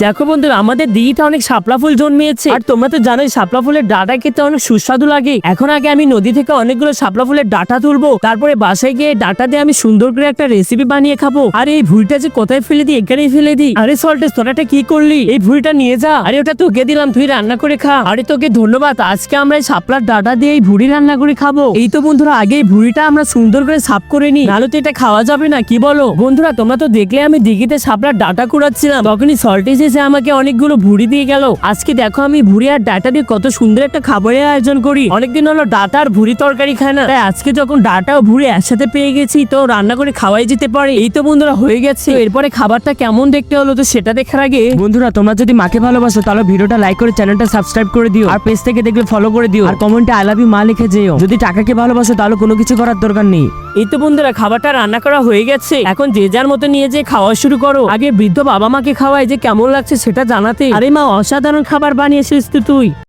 দেখো বন্ধুরা, আমাদের দিঘিতে অনেক শাপলা ফুল জন্মিয়েছে। আর তোমরা তো জানোই, শাপলা ফুলের ডাটা খেতে অনেক সুস্বাদু লাগে। এখন আগে আমি নদী থেকে অনেকগুলো শাপলা ফুলের ডাটা তুলবো, তারপরে বাসায় গিয়ে ডাটা দিয়ে আমি সুন্দর করে একটা রেসিপি বানিয়ে খাব। আর এই ভুঁড়িটা যে কোথায় ফেলে দিই, এখানেই ফেলে দিই। আরে সল্টে তোরা এটা কি করলি? এই ভুঁড়িটা নিয়ে যা। আরে ওটা তোকে দিলাম, তুই রান্না করে খা। আরে তোকে ধন্যবাদ, আজকে আমরা এই শাপলার ডাটা দিয়ে এই ভুঁড়ি রান্না করে খাব। এই তো বন্ধুরা, আগে এই ভুঁড়িটা আমরা সুন্দর করে সাফ করে নিই। নাহলে তো এটা খাওয়া যাবে না, কি বলো? বন্ধুরা, তোমরা তো দেখলে আমি দিঘিতে শাপলার ডাটা কুড়াচ্ছিলাম। তখনই সল্ট এসে আমাকে অনেকগুলো ভুড়ি দিয়ে গেল। আজকে দেখো আমি ভুড়ি আর ডাটা দিয়ে কত সুন্দর একটা খাবারের আয়োজন করি। অনেকদিন হলো ডাটা আর ভুড়ি তরকারি খায় না। তাই আজকে যখন ডাটা ও ভুড়ি একসাথে পেয়ে গেছি, তো রান্না করে খাওয়াই যেতে পারে। এই তো বন্ধুরা হয়ে গেছে। এরপরে খাবারটা কেমন দেখতে হলো তো সেটা দেখার আগে বন্ধুরা, তোমরা যদি মাকে ভালোবাসো, তাহলে ভিডিওটা লাইক করে চ্যানেলটা সাবস্ক্রাইব করে দিও। আর পেজ থেকে দেখলে ফলো করে দিও। আর কমেন্টে আই লাভ ইউ মা লিখে যেও। যদি টাকাকে ভালোবাসো, তাহলে কোনো কিছু করার দরকার নেই। এই তো বন্ধুরা, খাবারটা রান্না করা হয়ে গেছে। এখন যে যার মতো নিয়ে যে খাওয়া শুরু করো। আগে বৃদ্ধ বাবা মাকে খাওয়ায় যে কেমন লাগছে সেটা জানাতে। আরে মা, অসাধারণ খাবার বানিয়েছিস তুই।